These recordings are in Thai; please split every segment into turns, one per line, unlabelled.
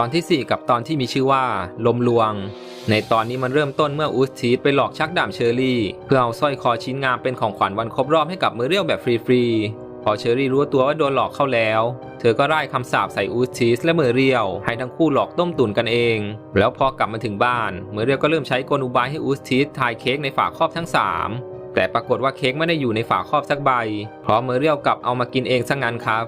ตอนทีสี่ 4 กับตอนที่มีชื่อว่า ลมลวง ในตอนนี้มันเริ่มต้นเมื่ออูสทีสไปหลอกชักดาบเชอรี่ เพื่อเอาสร้อยคอชิ้นงามเป็นของขวัญวันครบรอบให้กับเมอเรียลแบบฟรีๆพอเชอรี่รู้ตัวว่าโดนหลอกเข้าแล้ว เธอก็ไล่คำสาปใส่อูสทีสและเมอเรียลให้ทั้งคู่หลอกต้มตุ๋นกันเอง แล้วพอกลับมาถึงบ้านเมอเรียลก็เริ่มใช้กลอุบายให้อูสทีสทายเค้กในฝาครอบทั้งสาม แต่ปรากฏว่าเค้กไม่ได้อยู่ในฝาครอบสักใบ เพราะเมอเรียลกลับเอามากินเองซะงั้นครับ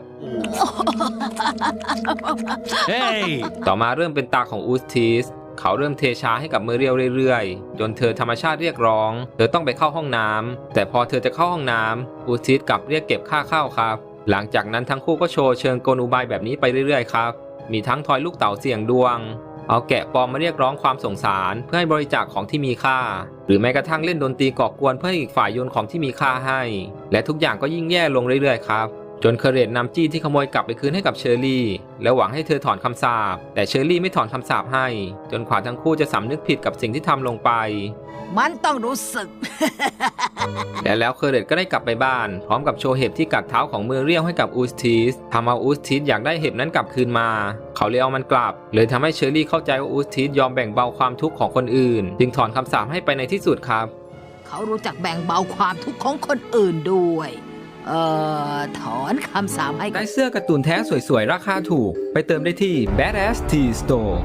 Hey!
ต่อมาเริ่มเป็นตาของอูสทีส เขาเริ่มเทชาให้กับเมอเรียลเรื่อยๆ จนเธอธรรมชาติเรียกร้อง เธอต้องไปเข้าห้องน้ำแต่พอเธอจะเข้าห้องน้ำอูสทีสกลับเรียกเก็บค่าเข้าครับ หลังจากนั้นทั้งคู่ก็โชว์เชิงกลอุบายแบบนี้ไปเรื่อยๆครับ มีทั้งทอยลูกเต๋าเสี่ยงดวง เอาแกะปลอมมาเรียกร้องความสงสาร เพื่อให้บริจาคของที่มีค่า หรือแม้กระทั่งเล่นดนตรีก่อกวนเพื่อให้อีกฝ่ายโยนของที่มีค่าให้ และทุกอย่างก็ยิ่งแย่ลงเรื่อยๆครับ จนเคอร์เรตนำจี้ที่ขโมยกลับไปคืนให้กับเชอรี่ แล้วหวังให้เธอถอนคำสาปแต่เชอรี่ไม่ถอนคำสาปให้ จนกว่าทั้งคู่จะสำนึกผิดกับสิ่งที่ทำลงไป
มันต้องรู้สึก
และแล้วเคอร์เรตก็ได้กลับไปบ้าน พร้อมกับโชว์เห็บที่กัดเท้าของเมอเรียลให้กับอูสทีสทำเอาอูสทีสอยากได้เห็บนั้นกลับคืนมา เขาเลยเอามันกลับ เลยทำให้เชอรี่เข้าใจว่าอูสทีสยอมแบ่งเบาความทุกข์ของคนอื่น จึงถอนคำสาปให้ไปในที่สุดครับ
เขารู้จักแบ่งเบาความทุกข์ของคนอื่นด้วย เอ่อ ถอนคำสามให้
ได้เสื้อการ์ตูนแท้สวยๆ ราคาถูก ไปเติมได้ที่ Badass T Store